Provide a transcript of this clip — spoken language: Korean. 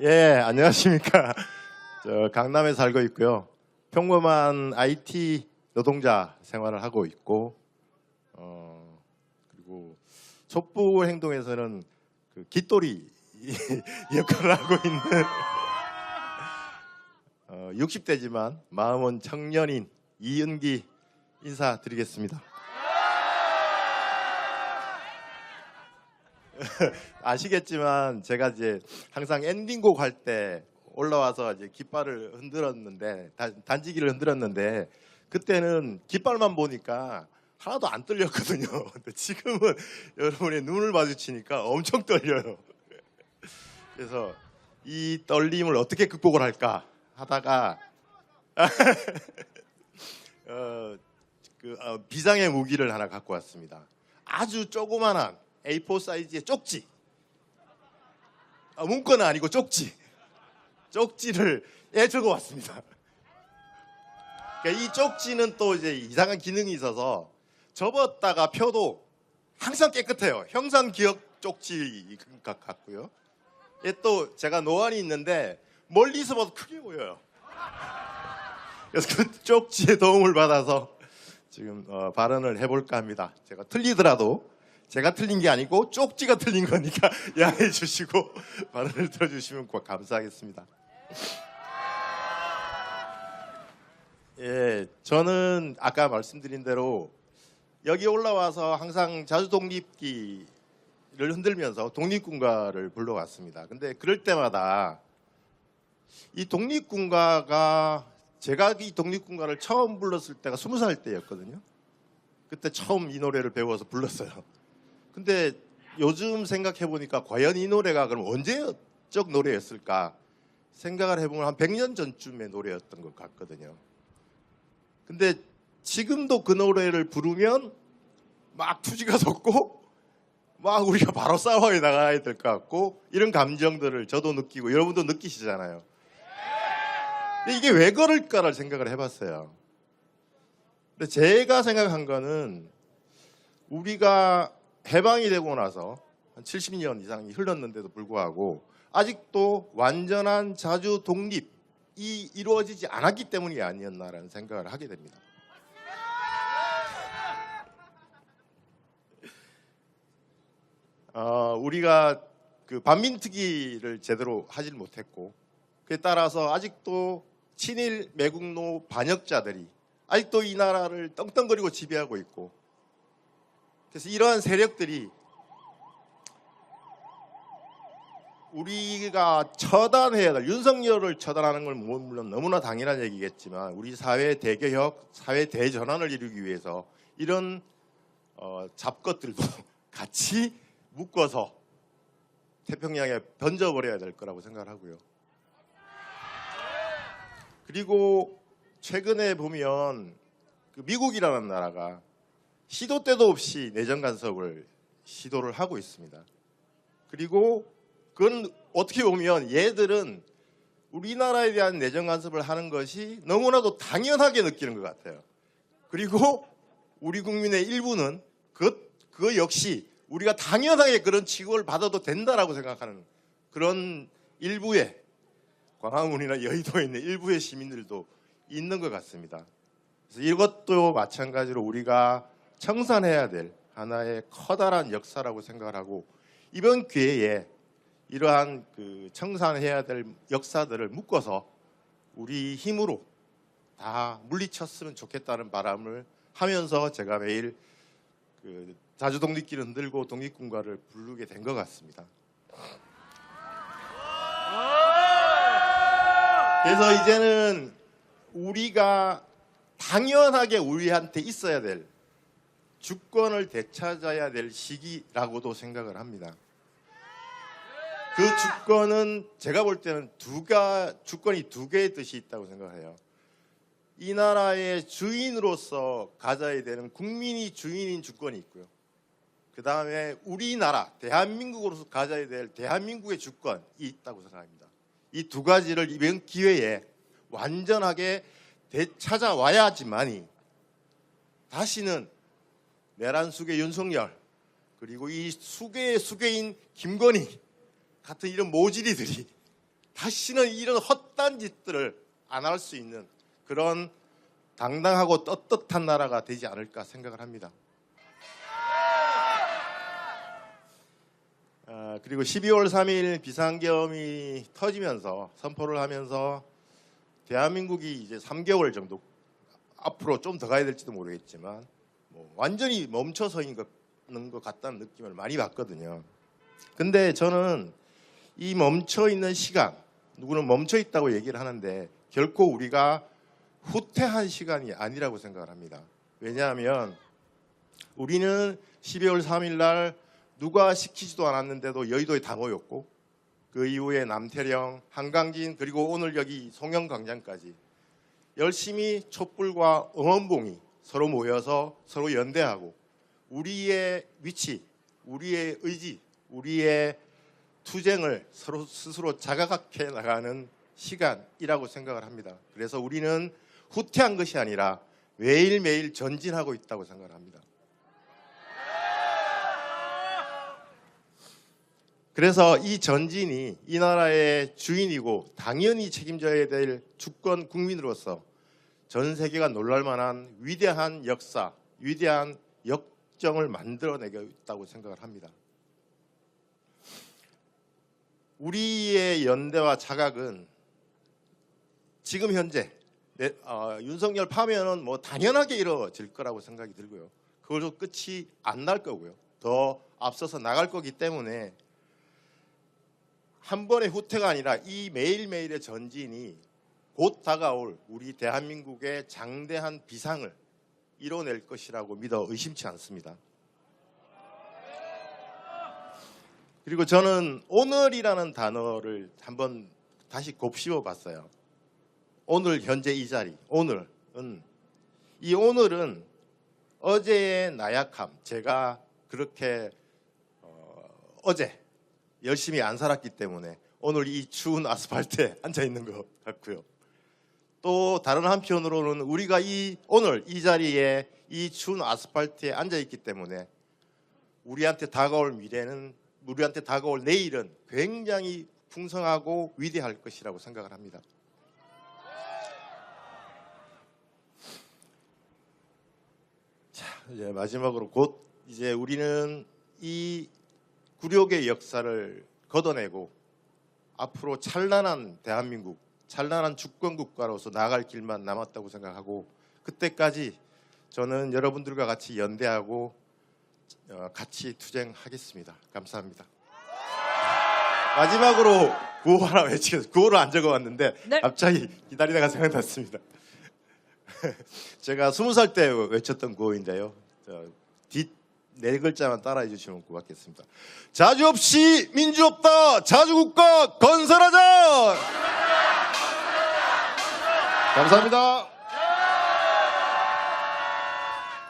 예, 안녕하십니까. 저 강남에 살고 있고요. 평범한 IT 노동자 생활을 하고 있고, 어, 그리고 촛불 행동에서는 그 깃돌이 역할을 하고 있는 어, 60대지만 마음은 청년인 이은기 인사드리겠습니다. 아시겠지만 제가 이제 항상 엔딩곡 할 때 올라와서 이제 깃발을 흔들었는데 단- 단지기를 흔들었는데 그때는 깃발만 보니까 하나도 안 떨렸거든요. 근데 지금은 여러분의 눈을 마주치니까 엄청 떨려요. 그래서 이 떨림을 어떻게 극복을 할까 하다가 어, 그, 어, 비상의 무기를 하나 갖고 왔습니다. 아주 조그만한 A4 사이즈의 쪽지. 아, 문건은 아니고 쪽지. 쪽지를 예 적어 왔습니다. 그러니까 이 쪽지는 또 이제 이상한 기능이 있어서 접었다가 펴도 항상 깨끗해요. 형상 기억 쪽지 같고요. 예, 또 제가 노안이 있는데 멀리서 봐도 크게 보여요. 그래서 그 쪽지의 도움을 받아서 지금 어, 발언을 해볼까 합니다. 제가 틀리더라도 제가 틀린 게 아니고 쪽지가 틀린 거니까 양해해 주시고 발언을 들어주시면 꼭 감사하겠습니다. 예, 저는 아까 말씀드린 대로 여기 올라와서 항상 자주 독립기를 흔들면서 독립군가를 불러왔습니다. 근데 그럴 때마다 이 독립군가가 제가 이 독립군가를 처음 불렀을 때가 스무 살 때였거든요. 그때 처음 이 노래를 배워서 불렀어요. 근데 요즘 생각해 보니까 과연 이 노래가 그럼 언제적 노래였을까 생각을 해보면 한 100년 전쯤의 노래였던 것 같거든요. 근데 지금도 그 노래를 부르면 막 투지가 솟고 막 우리가 바로 싸워야 나가야 될 것 같고 이런 감정들을 저도 느끼고 여러분도 느끼시잖아요. 근데 이게 왜 그럴까를 생각을 해봤어요. 근데 제가 생각한 거는 우리가 해방이 되고 나서 한 70년 이상이 흘렀는데도 불구하고 아직도 완전한 자주 독립이 이루어지지 않았기 때문이 아니었나라는 생각을 하게 됩니다. 어, 우리가 그 반민특위를 제대로 하질 못했고 그에 따라서 아직도 친일 매국노 반역자들이 아직도 이 나라를 떵떵거리고 지배하고 있고 그래서 이러한 세력들이 우리가 처단해야 될 윤석열을 처단하는 건 뭐- 물론 너무나 당연한 얘기겠지만 우리 사회 대개혁, 사회 대전환을 이루기 위해서 이런 어, 잡것들도 같이 묶어서 태평양에 던져버려야 될 거라고 생각을 하고요. 그리고 최근에 보면 그 미국이라는 나라가 시도 때도 없이 내정 간섭을 시도를 하고 있습니다. 그리고 그건 어떻게 보면 얘들은 우리나라에 대한 내정 간섭을 하는 것이 너무나도 당연하게 느끼는 것 같아요. 그리고 우리 국민의 일부는 그, 그 역시 우리가 당연하게 그런 취급을 받아도 된다라고 생각하는 그런 일부의 광화문이나 여의도에 있는 일부의 시민들도 있는 것 같습니다. 그래서 이것도 마찬가지로 우리가 청산해야 될 하나의 커다란 역사라고 생각을 하고 이번 기회에 이러한 그 청산해야 될 역사들을 묶어서 우리 힘으로 다 물리쳤으면 좋겠다는 바람을 하면서 제가 매일 그 자주 독립기를 흔들고 독립군가를 부르게 된 것 같습니다. 그래서 이제는 우리가 당연하게 우리한테 있어야 될 주권을 되찾아야 될 시기라고도 생각을 합니다. 그 주권은 제가 볼 때는 두가 주권이 두 개의 뜻이 있다고 생각해요. 이 나라의 주인으로서 가져야 되는 국민이 주인인 주권이 있고요. 그 다음에 우리나라 대한민국으로서 가져야 될 대한민국의 주권이 있다고 생각합니다. 이 두 가지를 이번 기회에 완전하게 되찾아와야지만이 다시는 내란 수계 윤석열 그리고 이 수계의 수계인 김건희 같은 이런 모질이들이 다시는 이런 헛단 짓들을 안 할 수 있는 그런 당당하고 떳떳한 나라가 되지 않을까 생각을 합니다. 아, 그리고 12월 3일 비상계엄이 터지면서 선포를 하면서 대한민국이 이제 3개월 정도 앞으로 좀 더 가야 될지도 모르겠지만 뭐 완전히 멈춰서 있는 것 같다는 느낌을 많이 받거든요. 근데 저는 이 멈춰 있는 시간, 누구는 멈춰 있다고 얘기를 하는데 결코 우리가 후퇴한 시간이 아니라고 생각을 합니다. 왜냐하면 우리는 12월 3일 날 누가 시키지도 않았는데도 여의도에 다 모였고 그 이후에 남태령, 한강진 그리고 오늘 여기 송영광장까지 열심히 촛불과 응원봉이 서로 모여서 서로 연대하고 우리의 위치, 우리의 의지, 우리의 투쟁을 서로 스스로 자각해 나가는 시간이라고 생각을 합니다. 그래서 우리는 후퇴한 것이 아니라 매일매일 전진하고 있다고 생각을 합니다. 그래서 이 전진이 이 나라의 주인이고 당연히 책임져야 될 주권 국민으로서 전 세계가 놀랄 만한 위대한 역사, 위대한 역정을 만들어내겠다고 생각을 합니다. 우리의 연대와 자각은 지금 현재 네, 어, 윤석열 파면은 뭐 당연하게 이루어질 거라고 생각이 들고요. 그걸로 끝이 안 날 거고요. 더 앞서서 나갈 거기 때문에 한 번의 후퇴가 아니라 이 매일매일의 전진이 곧 다가올 우리 대한민국의 장대한 비상을 이뤄낼 것이라고 믿어 의심치 않습니다. 그리고 저는 오늘이라는 단어를 한번 다시 곱씹어 봤어요. 오늘 현재 이 자리, 오늘은 이 오늘은 어제의 나약함, 제가 그렇게 어, 어제 열심히 안 살았기 때문에 오늘 이 추운 아스팔트에 앉아 있는 것 같고요. 또 다른 한편으로는 우리가 이 오늘 이 자리에 이 추운 아스팔트에 앉아 있기 때문에 우리한테 다가올 미래는 우리한테 다가올 내일은 굉장히 풍성하고 위대할 것이라고 생각을 합니다. 자, 이제 마지막으로 곧 이제 우리는 이 굴욕의 역사를 걷어내고 앞으로 찬란한 대한민국, 찬란한 주권 국가로서 나아갈 길만 남았다고 생각하고 그때까지 저는 여러분들과 같이 연대하고 어, 같이 투쟁하겠습니다. 감사합니다. 마지막으로 구호 하나 외치겠습니다. 구호를 안 적어왔는데 네. 갑자기 기다리다가 생각났습니다. 제가 스무 살 때 외쳤던 구호인데요. 뒷네 글자만 따라해 주시면 고맙겠습니다. 자주 없이 민주 없다. 자주 국가 건설하자. 감사합니다.